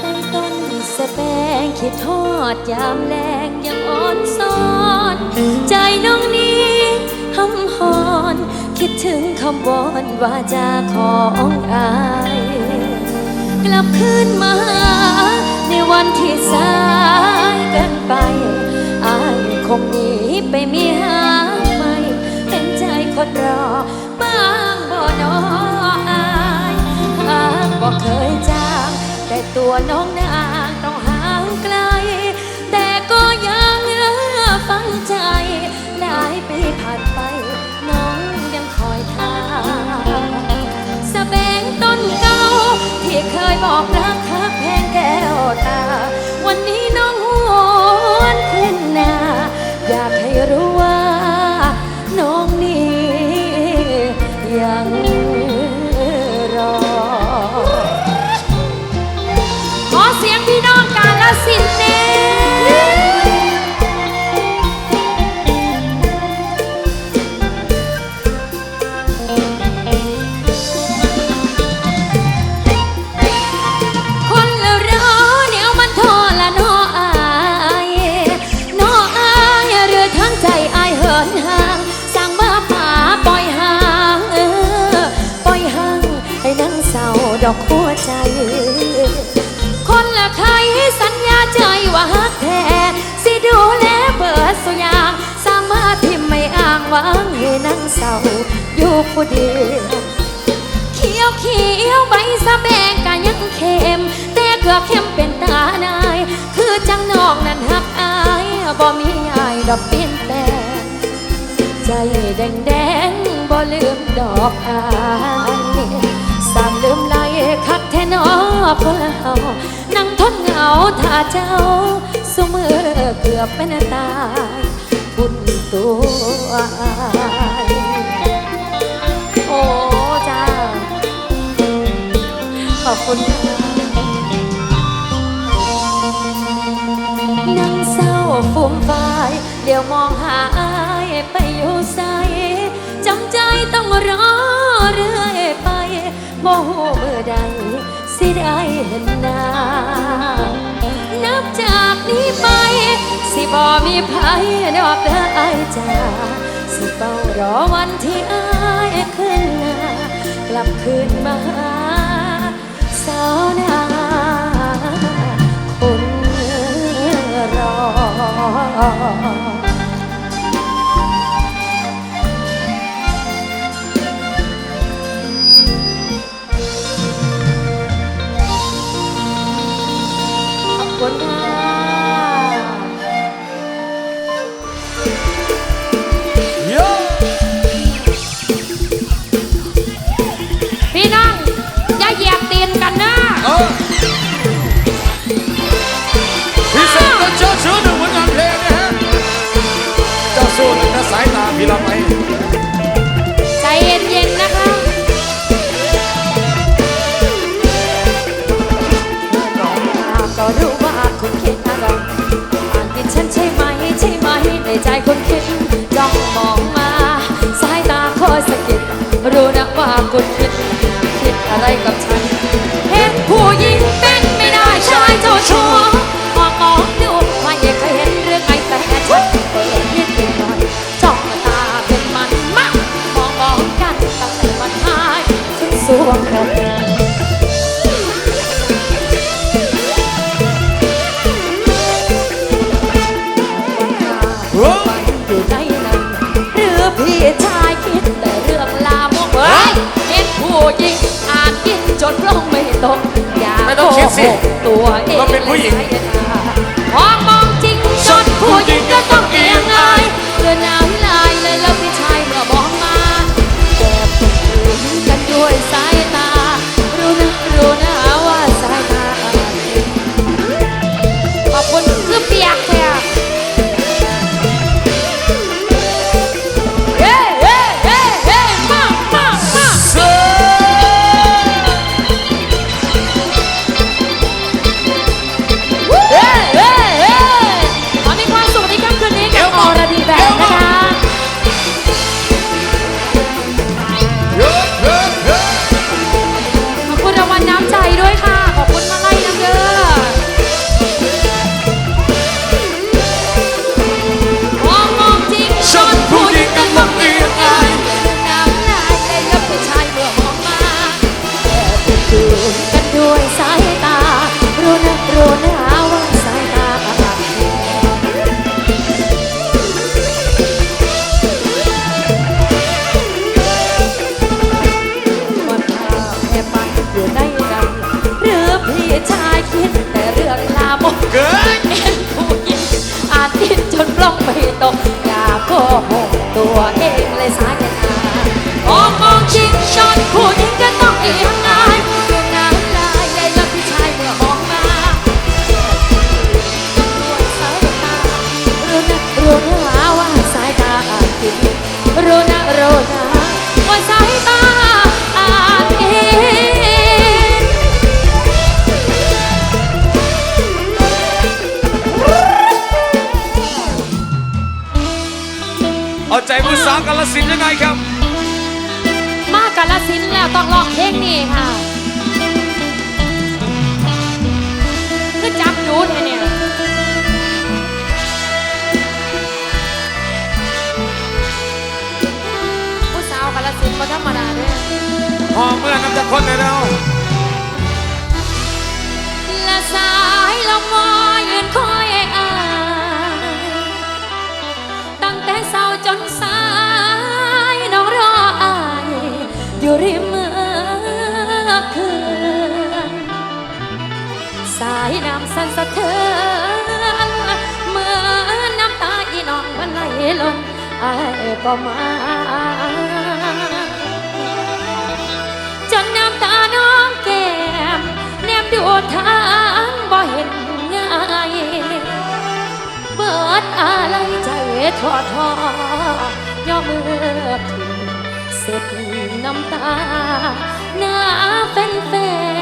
ใต้ต้นสะแปงคิดทอดยามแรงยังอ่อนซ้อน ใจน้องนี้ห้ำหอน คิดถึงคำวอนว่าจาของอาย ลับคืนมา ในวันที่สายเกินไป อายคงหนีไปมีหาใหม่เห็นใจคนรอบ้างบ่นออายหากบ่เคยจางแต่ตัวน้องนางต้องห่างไกล แต่ก็ยังฟังใจหลายปีผ่านไปน้ บอก อกหัวใจ คนละใครให้สัญญาใจว่าฮักแท้สิดูแลเบิดสุอย่างสามารถที่ไม่อ้างหวางให้นั่งเศร้าอยู่ผู้เดียวเขียวเขียวใบสะแบงกะยังเค็มแต่เกลือเข้มเป็นตานาย คือจังนองนั้นหักอายบ่มีอายดอกเปลี่ยนแปลงใจแดงแดงบ่ลืมดอกอายสางลืมไหล คักแทนอคนละเฮานั่งทนเหงาถ้าเจ้าสุมือเกือบเป็นตายบุญตัวโอ้จ้าขอบคุณนั่งเศร้าฟูมฟายเดี๋ยวมองหาอายไปอยู่ใสจำใจต้องรอเรื่อย บ่หูเมื่อใดสิได้เห็นหน้า นับจากนี้ไป สิบ่มีภัยดอกเด้ออายจ้าสิเฝ้ารอวันที่อายขึ้นหน้ากลับคืนมาหาสาวนาคนรอ คุณค่ะพี่ กิ ตกอย่าไม่ต้องคิดสิโกหกตัวเองเราเป็นผู้หญิง ลสินยังไงครับ มากาลสินแล้วต้องร้องเพลงนี้ค่ะ สั่นสะเทือนเมื่อน้ำตาอีน้องมันไหลลงไอ้บ่มาจนน้ำตาน้องแก้มแนมดูทางบ่เห็นง่ายเบิดอะไรใจทอทอย่อมือถึงเสร็จน้ำตาหน้าเป็นแฟน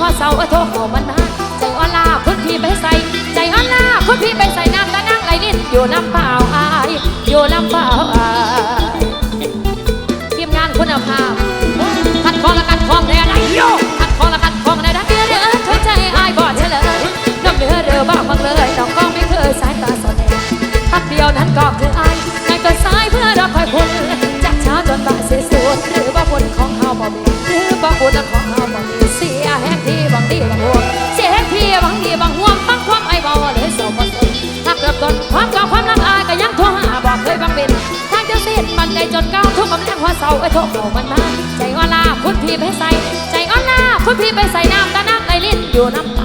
พอเสาโทรหกมันมาใจอ่อนลาพุทธพี่ไปใส่ ใจอ่อนลาพุทธพี่ไปใส่น้ำตานั่งไหลนิดอยู่น้ำเปล่า เศร้าไอ้โทษเขามันมาใจอ่อนลาพุ่นพี่ไปใส่ ใจอ่อนลาพุ่นพี่ไปใส่น้ำตาน้ำไอลิ้นอยู่น้ำ